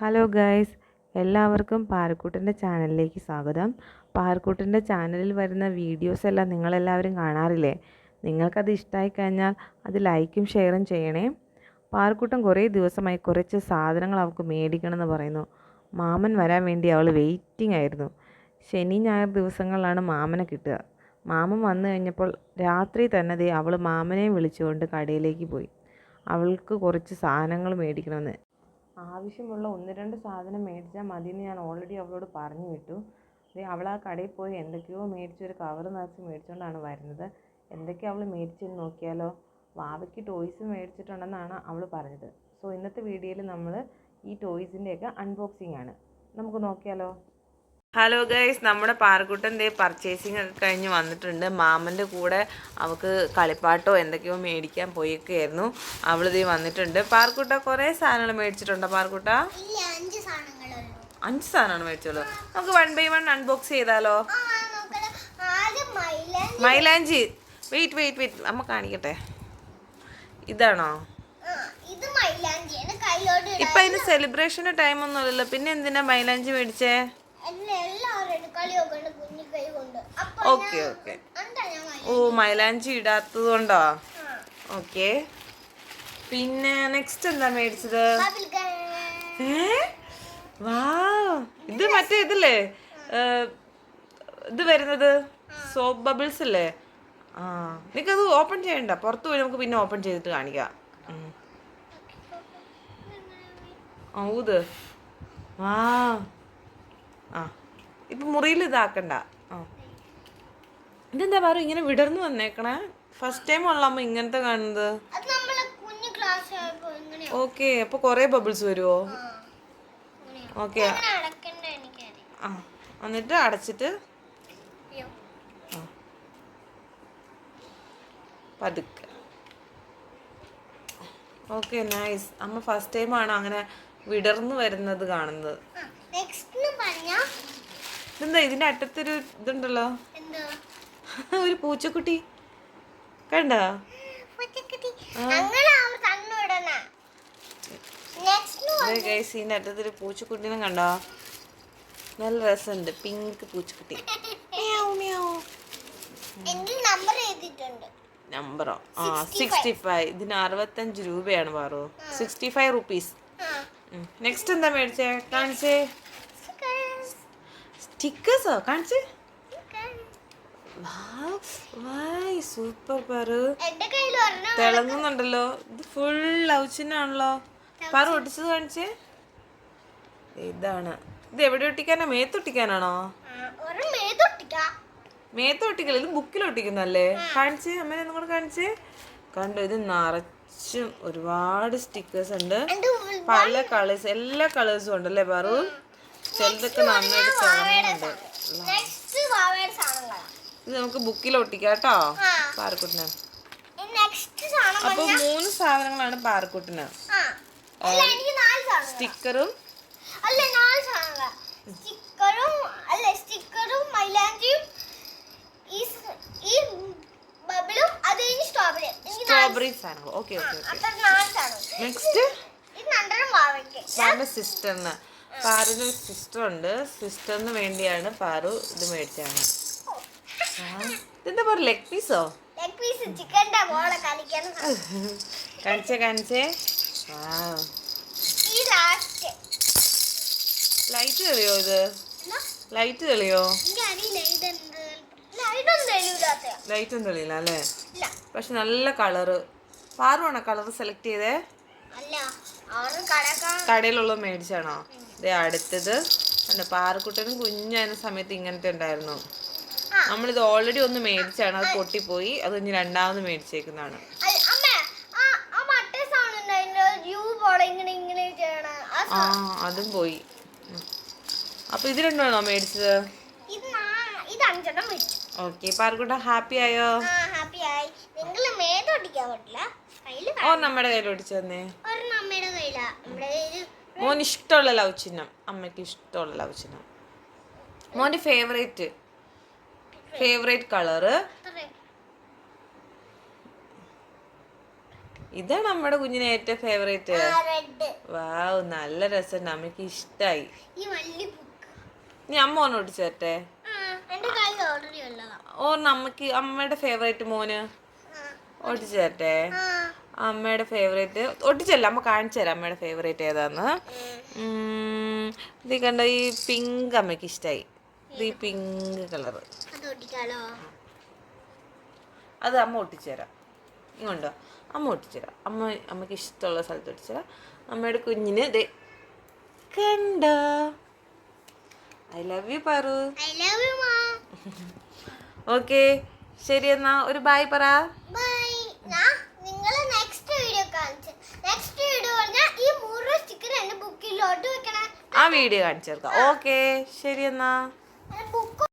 Hello guys എല്ലാവർക്കും പാറക്കൂട്ടിന്റെ ചാനലിലേക്ക് സ്വാഗതം. പാറക്കൂട്ടിന്റെ ചാനലിൽ വരുന്ന വീഡിയോസ് എല്ലാം നിങ്ങളെല്ലാവരും കാണാറില്ലേ? നിങ്ങൾക്കത് ഇഷ്ടമായി കഴിഞ്ഞാൽ അത് ലൈക്കും ഷെയറും ചെയ്യണേ. പാറക്കൂട്ടം കുറേ ദിവസമായി കുറച്ച് സാധനങ്ങൾ അവൾക്ക് മേടിക്കണമെന്ന് പറയുന്നു. മാമൻ വരാൻ വേണ്ടി അവൾ വെയിറ്റിംഗ് ആയിരുന്നു. ശനി ഞായർ ദിവസങ്ങളിലാണ് മാമനെ കിട്ടുക. മാമൻ വന്നു കഴിഞ്ഞപ്പോൾ രാത്രി തന്നെ ദേ അവൾ മാമനെയും വിളിച്ചുകൊണ്ട് കടയിലേക്ക് പോയി. അവൾക്ക് കുറച്ച് സാധനങ്ങൾ മേടിക്കണമെന്ന്. ആവശ്യമുള്ള ഒന്ന് രണ്ട് സാധനം മേടിച്ചാൽ മതിയെന്ന് ഞാൻ ഓൾറെഡി അവളോട് പറഞ്ഞു വിട്ടു. ദേ അവൾ ആ കടയിൽ പോയി എന്തൊക്കെയോ മേടിച്ച് ഒരു കവർ നിറച്ച് മേടിച്ചുകൊണ്ടാണ് വരുന്നത്. എന്തൊക്കെയാണ് അവൾ മേടിച്ചെന്ന് നോക്കിയാലോ? വാവയ്ക്ക് ടോയ്സ് മേടിച്ചിട്ടുണ്ടെന്നാണ് അവൾ പറഞ്ഞത്. സോ ഇന്നത്തെ വീഡിയോയിൽ നമ്മൾ ഈ ടോയ്സിന്റെയൊക്കെ അൺബോക്സിംഗ് ആണ്. നമുക്ക് നോക്കിയാലോ? ഹലോ ഗൈസ് നമ്മുടെ പാറക്കുട്ടൻ ദേ പർച്ചേസിംഗ് ഒക്കെ കഴിഞ്ഞ് വന്നിട്ടുണ്ട്. മാമന്റെ കൂടെ അവൾക്ക് കളിപ്പാട്ടോ എന്തൊക്കെയോ മേടിക്കാൻ പോയൊക്കെയായിരുന്നു അവൾ ദേ വന്നിട്ടുണ്ട്. പാർക്കുട്ട കുറേ സാധനങ്ങൾ മേടിച്ചിട്ടുണ്ടോ പാർക്കുട്ട ഇല്ല അഞ്ച് സാധനമാണ് മേടിച്ചോളൂ. നമുക്ക് വൺ ബൈ വൺ അൺബോക്സ് ചെയ്താലോ? മൈലാഞ്ചി. വെയിറ്റ് വെയിറ്റ് വെയിറ്റ് അമ്മ കാണിക്കട്ടെ. ഇതാണോ? ഇപ്പൊ അതിന് സെലിബ്രേഷന്റെ ടൈം ഒന്നുമില്ലല്ലോ പിന്നെ എന്തിനാ മൈലാഞ്ചി മേടിച്ചേ? Okay okay. ഓ മൈലാഞ്ചി ഇടാത്തത് കൊണ്ടോ? ഓക്കെ. പിന്നെ നെക്സ്റ്റ് എന്താ മേടിച്ചത്? വാ ഇത് മറ്റേ ഇതില്ലേ? ഇത് വരുന്നത്? സോപ്പ് ബബിൾസ് അല്ലേ? ആ. നിനക്കത് ഓപ്പൺ ചെയ്യണ്ട. പുറത്ത് പോയി നമുക്ക് പിന്നെ ഓപ്പൺ ചെയ്തിട്ട് കാണിക്കാം. ഊത് വാ. ആ. ഇപ്പൊ മുറിയിൽ ഇതാക്കണ്ട. ആ. ഇതെന്താ പറയുക ഇങ്ങനെ വിടർന്നു വന്നേക്കണേ. ഫസ്റ്റ് ടൈം ഉള്ളമ്മ ഇങ്ങനത്തെ കാണുന്നത്. ഓക്കെ അപ്പൊ കൊറേ ബബിൾസ് വരുമോ ഓക്കെ ആ എന്നിട്ട് അടച്ചിട്ട് പതുക്കെ. ഓക്കെ നൈസ് അമ്മ ഫസ്റ്റ് ടൈമാണ് അങ്ങനെ വിടർന്നു വരുന്നത് കാണുന്നത്. ഇതെന്താ ഇതിന്റെ അറ്റത്തൊരു ഇതുണ്ടല്ലോ? ഒരു പൂച്ചക്കുട്ടി. കണ്ട? ഇതിന്റെ അറ്റത്തൊരു പൂച്ചക്കുട്ടീനെ കണ്ടോ? നല്ല രസമുണ്ട്. പിങ്ക് പൂച്ചക്കുട്ടി. നമ്പറോ ആ സിക്സ്റ്റി ഫൈവ് ഇതിന് അറുപത്തഞ്ച് രൂപയാണ് Paru. Sixty five rupees next എന്താ മേടിച്ചേ? കാണിച്ചേ. സ്റ്റിക്കേഴ്സോ കാണിച്ച്. സൂപ്പർ പാറു. തിളങ്ങുന്നുണ്ടല്ലോ. ഇത് ഫുൾ ലൗച്ചിനാണല്ലോ പറ ഒട്ടിച്ചത് കാണിച്ച്. ഇതാണ്. ഇത് എവിടെ ഒട്ടിക്കാനാ? മേത്തൊട്ടിക്കാനാണോ ആ, ഒരെണ്ണം മേതൊട്ടിക്കാം മേത്ത് ഒട്ടിക്കല. ഇത് ബുക്കിൽ ഒട്ടിക്കുന്നല്ലേ കാണിച്ച് അമ്മേനെ ഒന്നും കൂടെ കാണിച്ച്. കണ്ടോ ഇത് നിറച്ചും ഒരുപാട് സ്റ്റിക്കേഴ്സ് ഉണ്ട്. പല കളേഴ്സ് എല്ലാ കളേഴ്സും ഉണ്ടല്ലേ പാറു? ചിലതൊക്കെ നന്നായിട്ട് ഇത് നമുക്ക് ബുക്കിൽ ഒട്ടിക്കാം കേട്ടോ പാറക്കുട്ടിന്. അപ്പൊ മൂന്ന് സാധനങ്ങളാണ് പാറക്കുട്ടിന്. സ്റ്റിക്കറും അല്ല നാല് സ്റ്റിക്കറും അല്ല സ്റ്റിക്കറും മൈലാഞ്ചിയും ഈ സ- ഈ ബബിളും അത് കഴിഞ്ഞ് സ്ട്രോബെറി എനിക്ക് നാല് സ്ട്രോബെറി സാധനങ്ങൾ ഓക്കെ ഓക്കെ നെക്സ്റ്റ് സിസ്റ്ററിന് പാറിന് ഒരു സിസ്റ്റർ ഉണ്ട്. സിസ്റ്ററിന് വേണ്ടിയാണ് പാറു ഇത് മേടിച്ചാണ് ഇതെന്താ പറ ലെഗ് പീസോ കാണിച്ചേ കാണിച്ചേ. ലൈറ്റ് തെളിയോ ഇത്? ലൈറ്റ് തെളിയോ? ലൈറ്റ് ഒന്നും തെളിയില്ല അല്ലേ? പക്ഷെ നല്ല കളറ് പാറുവാണോ കളർ സെലക്ട് ചെയ്തേ? കടയിലുള്ളത് മേടിച്ചാണോ? ഇതേ അടുത്തത്. ഉണ്ട് പാറക്കുട്ടനും കുഞ്ഞായിരുന്ന സമയത്ത് ഇങ്ങനത്തെ ഉണ്ടായിരുന്നു. നമ്മളിത് ഓൾറെഡി ഒന്ന് മേടിച്ചാണ്. അത് പൊട്ടിപ്പോയി. അത് ഇനി രണ്ടാമത് മേടിച്ചേക്കുന്നതാണ്. ആ അതും പോയി. അപ്പൊ ഇത് രണ്ടാണോ മേടിച്ചത്? ഓക്കെ പാറക്കുട്ട ഹാപ്പി ആയോ? ഹാപ്പി ആയി. നിങ്ങൾ മേതൊട്ടിക്കാൻ പറ്റില്ല. നമ്മുടെ കയ്യിൽ ഒടിച്ചു തന്നേ. മോൻ ഇഷ്ടമുള്ള ലവ് ചിഹ്നം. അമ്മയ്ക്ക് ഇഷ്ടമുള്ള ലവ് ചിഹ്നം. മോന്റെ ഫേവറേറ്റ് ഫേവറേറ്റ് കളറ് ഇതാ ഇതാണ് നമ്മുടെ കുഞ്ഞിന് ഏറ്റവും ഫേവറേറ്റ് വാവ് നല്ല രസമുണ്ട്. അമ്മയ്ക്ക് ഇഷ്ടായി. നീ അമ്മ ഓന ഓടിച്ചു തരട്ടെ? ഉള്ളതാ. അമ്മയ്ക്ക് അമ്മയുടെ ഫേവറേറ്റ് മോന്. ഓടിച്ചു തരട്ടെ. അമ്മയുടെ ഫേവറേറ്റ് ഒട്ടിച്ചല്ല അമ്മ കാണിച്ചു തരാം അമ്മയുടെ ഫേവറേറ്റ് ഏതാന്ന്. ഇത് കണ്ട ഈ പിങ്ക് അമ്മയ്ക്ക് ഇഷ്ടമായി ഇത് ഈ പിങ്ക് കളറ് അത് അമ്മ ഒട്ടിച്ചു തരാം. ഇങ്ങോട്ടോ അമ്മ ഒട്ടിച്ചു തരാം. അമ്മ അമ്മയ്ക്ക് ഇഷ്ടമുള്ള സ്ഥലത്ത് ഒട്ടിച്ചു തരാം. അമ്മയുടെ കുഞ്ഞിന് ദേ കണ്ട? I love you Paru. Okay ശരി എന്നാ. ഒരു ബായ് പറ. ആ വീഡിയോ കാണിച്ചേർക്കാം ഓക്കേ ഓക്കെ ശരി എന്നാ.